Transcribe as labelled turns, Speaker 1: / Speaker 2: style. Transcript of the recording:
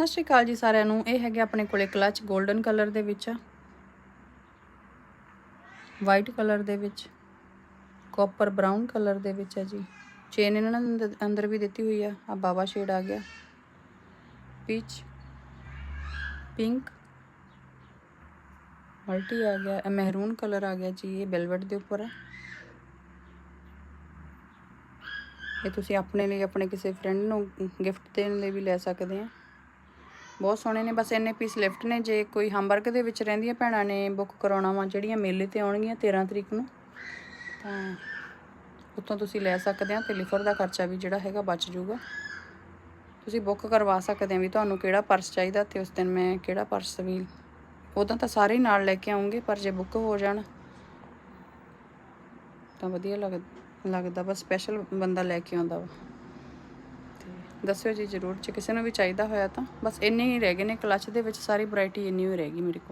Speaker 1: ਸਤਿ ਸ਼੍ਰੀ ਅਕਾਲ ਜੀ ਸਾਰਿਆਂ ਨੂੰ। ਇਹ ਹੈਗੇ ਆਪਣੇ ਕੋਲੇ ਕਲਚ 골ਡਨ ਕਲਰ ਦੇ ਵਿੱਚ। ਵਾਈਟ ਕਲਰ ਦੇ ਵਿੱਚ। ਕਾਪਰ ਬਰਾਊਨ ਕਲਰ ਦੇ ਵਿੱਚ ਹੈ ਜੀ। ਚੇਨ ਇਹਨਾਂ ਨੇ ਅੰਦਰ- ਅੰਦਰ ਵੀ ਦਿੱਤੀ ਹੋਈ ਆ। ਆ ਬਾਵਾ ਸ਼ੇਡ ਆ ਗਿਆ। ਪੀਚ ਪਿੰਕ ਮਲਟੀ ਆ ਗਿਆ। ਇਹ ਮਹਿਰੂਨ ਕਲਰ ਆ ਗਿਆ ਜੀ। ਇਹ ਬੈਲਵਟ ਦੇ ਉੱਪਰ ਆ। ਇਹ ਤੁਸੀਂ ਆਪਣੇ ਲਈ, ਆਪਣੇ ਕਿਸੇ ਫਰੈਂਡ ਨੂੰ ਗਿਫਟ ਦੇਣ ਲਈ ਵੀ ਲੈ ਸਕਦੇ ਆ। ਬਹੁਤ ਸੋਹਣੇ ਨੇ, ਬਸ ਇੰਨੇ ਪੀਸ ਲਿਫਟ ਨੇ, ਜੇ ਕੋਈ ਹੰਬਰਗ ਦੇ ਵਿੱਚ ਰਹਿੰਦੀਆਂ ਭੈਣਾਂ ਨੇ ਬੁੱਕ ਕਰਾਉਣਾ ਵਾ ਜਿਹੜੀਆਂ ਮੇਲੇ ਤੇ ਆਉਣਗੀਆਂ 13 ਤਰੀਕ ਨੂੰ, ਤਾਂ ਉੱਥੋਂ ਤੁਸੀਂ ਲੈ ਸਕਦੇ ਆ, ਤੇ ਲਿਫਰ ਦਾ ਖਰਚਾ ਵੀ ਜਿਹੜਾ ਹੈਗਾ ਬਚ ਜਾਊਗਾ। ਤੁਸੀਂ ਬੁੱਕ ਕਰਵਾ ਸਕਦੇ ਆ ਵੀ ਤੁਹਾਨੂੰ ਕਿਹੜਾ ਪਰਸ ਚਾਹੀਦਾ, ਤੇ ਉਸ ਦਿਨ ਮੈਂ ਕਿਹੜਾ ਪਰਸ ਵੀ ਉਦੋਂ ਤਾਂ ਸਾਰੇ ਨਾਲ ਲੈ ਕੇ ਆਉਂਗੇ, ਪਰ ਜੇ ਬੁੱਕ ਹੋ ਜਾਣ, ਤਾਂ ਵਧੀਆ ਲੱਗ, ਲੱਗਦਾ, ਬਸ ਸਪੈਸ਼ਲ ਬੰਦਾ ਲੈ ਕੇ ਆਉਂਦਾ ਵਾ। ਦੱਸਿਓ ਜੀ ਜ਼ਰੂਰ, ਜੇ ਕਿਸੇ ਨੂੰ ਵੀ ਚਾਹੀਦਾ ਹੋਇਆ ਤਾਂ। ਬਸ ਇੰਨੇ ਹੀ ਰਹਿ ਗਏ ਨੇ, ਕਲਚ ਦੇ ਵਿੱਚ ਸਾਰੀ ਵੈਰਾਈਟੀ ਇੰਨੀ ਹੀ ਰਹਿ ਗਈ ਮੇਰੇ ਕੋਲ।